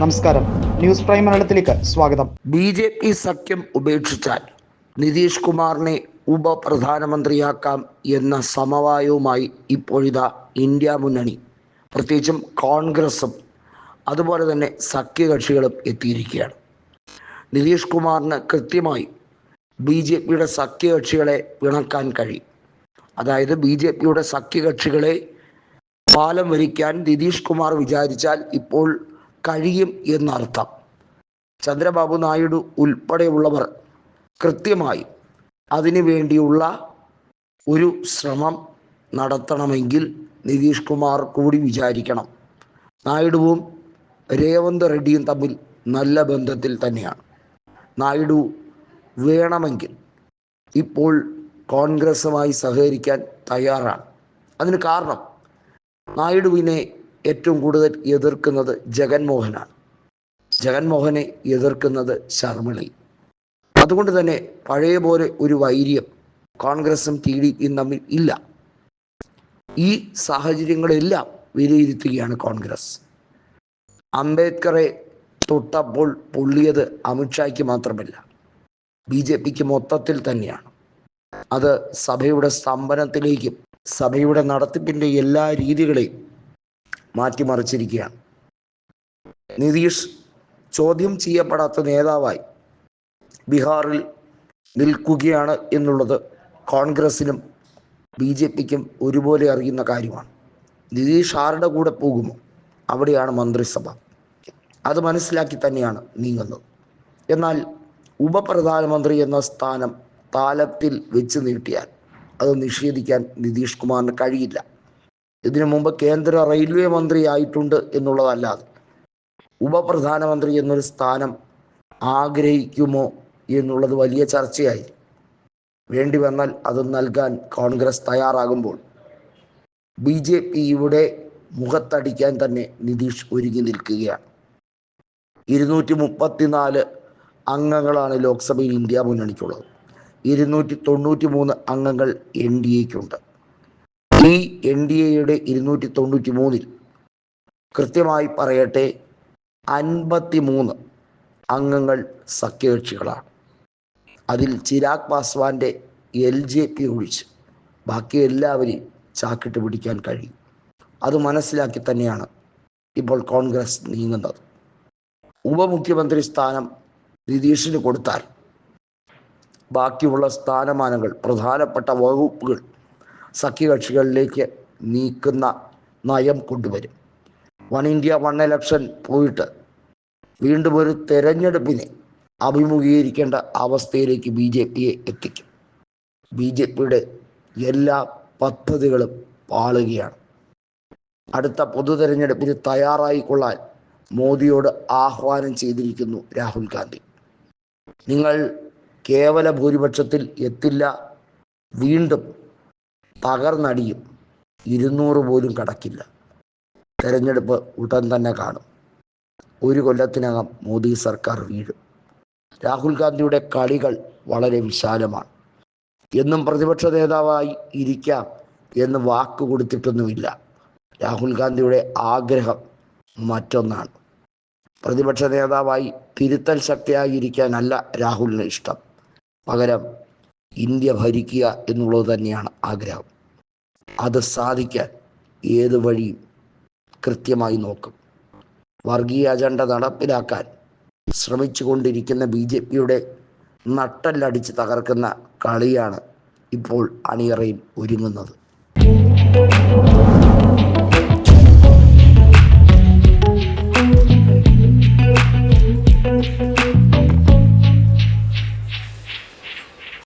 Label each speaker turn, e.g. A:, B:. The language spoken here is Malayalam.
A: നമസ്കാരം. ന്യൂസ് പ്രൈം മലയാളത്തിലേക്ക് സ്വാഗതം.
B: ബി ജെ പി സഖ്യം ഉപേക്ഷിച്ചാൽ നിതീഷ് കുമാറിനെ ഉപപ്രധാനമന്ത്രിയാക്കാം എന്ന സമവായവുമായി ഇപ്പോഴിതാ ഇന്ത്യ മുന്നണി. പ്രത്യേകിച്ചും കോൺഗ്രസും അതുപോലെ തന്നെ സഖ്യകക്ഷികളും എത്തിയിരിക്കുകയാണ്. നിതീഷ് കുമാറിന് കൃത്യമായി ബി ജെ പിയുടെ സഖ്യകക്ഷികളെ പിണക്കാൻ കഴിയും. അതായത് ബി ജെ പിയുടെ സഖ്യകക്ഷികളെ പാലം വരിക്കാൻ നിതീഷ് കുമാർ വിചാരിച്ചാൽ ഇപ്പോൾ കഴിയും എന്നർത്ഥം. ചന്ദ്രബാബു നായിഡു ഉൾപ്പെടെയുള്ളവർ കൃത്യമായി അതിനു വേണ്ടിയുള്ള ഒരു ശ്രമം നടത്തണമെങ്കിൽ നിതീഷ് കുമാർ കൂടി വിചാരിക്കണം. നായിഡുവും രേവന്ത് റെഡ്ഡിയും തമ്മിൽ നല്ല ബന്ധത്തിൽ തന്നെയാണ്. നായിഡു വേണമെങ്കിൽ ഇപ്പോൾ കോൺഗ്രസുമായി സഹകരിക്കാൻ തയ്യാറാണ്. അതിന് കാരണം നായിഡുവിനെ ഏറ്റവും കൂടുതൽ എതിർക്കുന്നത് ജഗൻമോഹനാണ്. ജഗൻമോഹനെ എതിർക്കുന്നത് ശർമ്മിളി അതുകൊണ്ട് തന്നെ പഴയ പോലെ ഒരു വൈര്യം കോൺഗ്രസും ടി ഡി പിയും തമ്മിൽ ഇല്ല. ഈ സാഹചര്യങ്ങളെല്ലാം വിലയിരുത്തുകയാണ് കോൺഗ്രസ്. അംബേദ്കറെ തൊട്ടപ്പോൾ പൊള്ളിയത് അമിത്ഷായ്ക്ക് മാത്രമല്ല ബി ജെ പിക്ക് മൊത്തത്തിൽ തന്നെയാണ്. അത് സഭയുടെ സ്തംഭനത്തിലേക്കും സഭയുടെ നടത്തിപ്പിന്റെ എല്ലാ രീതികളെയും മാറ്റിമറിച്ചിരിക്കുകയാണ് നിതീഷ് ചോദ്യം ചെയ്യപ്പെടാത്ത നേതാവായി ബീഹാറിൽ നിൽക്കുകയാണ് എന്നുള്ളത് കോൺഗ്രസിനും ബി ജെ പിക്കും ഒരുപോലെ അറിയുന്ന കാര്യമാണ്. നിതീഷ് ആരുടെ കൂടെ പോകുമോ അവിടെയാണ് മന്ത്രിസഭ. അത് മനസ്സിലാക്കി തന്നെയാണ് നീങ്ങുന്നത്. എന്നാൽ ഉപപ്രധാനമന്ത്രി എന്ന സ്ഥാനം താലത്തിൽ വെച്ച് നീട്ടിയാൽ അത് നിഷേധിക്കാൻ നിതീഷ് കുമാറിന് കഴിയില്ല. ഇതിനു മുമ്പ് കേന്ദ്ര റെയിൽവേ മന്ത്രി ആയിട്ടുണ്ട് എന്നുള്ളതല്ലാതെ ഉപപ്രധാനമന്ത്രി എന്നൊരു സ്ഥാനം ആഗ്രഹിക്കുമോ എന്നുള്ളത് വലിയ ചർച്ചയായി. വേണ്ടി വന്നാൽ അത് നൽകാൻ കോൺഗ്രസ് തയ്യാറാകുമ്പോൾ ബി ജെ പിയുടെ മുഖത്തടിക്കാൻ തന്നെ നിതീഷ് ഒരുങ്ങി നിൽക്കുകയാണ്. ഇരുന്നൂറ്റി മുപ്പത്തിനാല് അംഗങ്ങളാണ് ലോക്സഭയിൽ ഇന്ത്യ മുന്നണിക്കുള്ളത്. ഇരുന്നൂറ്റി തൊണ്ണൂറ്റി മൂന്ന് അംഗങ്ങൾ എൻ ഡി എക്കുണ്ട് ഈ എൻ ഡി എയുടെ ഇരുന്നൂറ്റി തൊണ്ണൂറ്റി മൂന്നിൽ കൃത്യമായി പറയട്ടെ അൻപത്തി മൂന്ന് അംഗങ്ങൾ സഖ്യകക്ഷികളാണ്. അതിൽ ചിരാഗ് പാസ്വാന്റെ എൽ ജെ പി ഒഴിച്ച് ബാക്കി എല്ലാവരെയും ചാക്കിട്ട് പിടിക്കാൻ കഴിയും. അത് മനസ്സിലാക്കി തന്നെയാണ് ഇപ്പോൾ കോൺഗ്രസ് നീങ്ങുന്നത്. ഉപമുഖ്യമന്ത്രി സ്ഥാനം നിതീഷിന് കൊടുത്താൽ ബാക്കിയുള്ള സ്ഥാനമാനങ്ങൾ പ്രധാനപ്പെട്ട വകുപ്പുകൾ സഖ്യകക്ഷികളിലേക്ക് നീക്കുന്ന നയം കൊണ്ടുവരും. വൺ ഇന്ത്യ വൺ എലക്ഷൻ പോയിട്ട് വീണ്ടും ഒരു തെരഞ്ഞെടുപ്പിനെ അഭിമുഖീകരിക്കേണ്ട അവസ്ഥയിലേക്ക് ബി ജെ പിയെ എത്തിക്കും. ബി ജെ പിയുടെ എല്ലാ പദ്ധതികളും പാളുകയാണ്. അടുത്ത പൊതു തെരഞ്ഞെടുപ്പിന് തയ്യാറായിക്കൊള്ളാൻ മോദിയോട് ആഹ്വാനം ചെയ്തിരിക്കുന്നു രാഹുൽ ഗാന്ധി. നിങ്ങൾ കേവല ഭൂരിപക്ഷത്തിൽ എത്തില്ല വീണ്ടും തകർന്നടിയും ഇരുന്നൂറ് പോലും കടക്കില്ല. തെരഞ്ഞെടുപ്പ് ഉടൻ തന്നെ കാണും. ഒരു കൊല്ലത്തിനകം മോദി സർക്കാർ വീഴും. രാഹുൽ ഗാന്ധിയുടെ കളികൾ വളരെ വിശാലമാണ്. എന്നും പ്രതിപക്ഷ നേതാവായി ഇരിക്കാം എന്ന് വാക്ക് കൊടുത്തിട്ടൊന്നുമില്ല. രാഹുൽ ഗാന്ധിയുടെ ആഗ്രഹം മറ്റൊന്നാണ്. പ്രതിപക്ഷ നേതാവായി തിരുത്തൽ ശക്തിയായിരിക്കാനല്ല രാഹുലിന് ഇഷ്ടം. പകരം ഇന്ത്യ ഭരിക്കുക എന്നുള്ളത് തന്നെയാണ് ആഗ്രഹം. അത് സാധിക്കാൻ ഏത് വഴിയും കൃത്യമായി നോക്കും. വർഗീയ അജണ്ട നടപ്പിലാക്കാൻ ശ്രമിച്ചുകൊണ്ടിരിക്കുന്ന ബി ജെ പിയുടെ നട്ടല്ലടിച്ച് തകർക്കുന്ന കളിയാണ് ഇപ്പോൾ അണിയറയിൽ ഒരുങ്ങുന്നത്.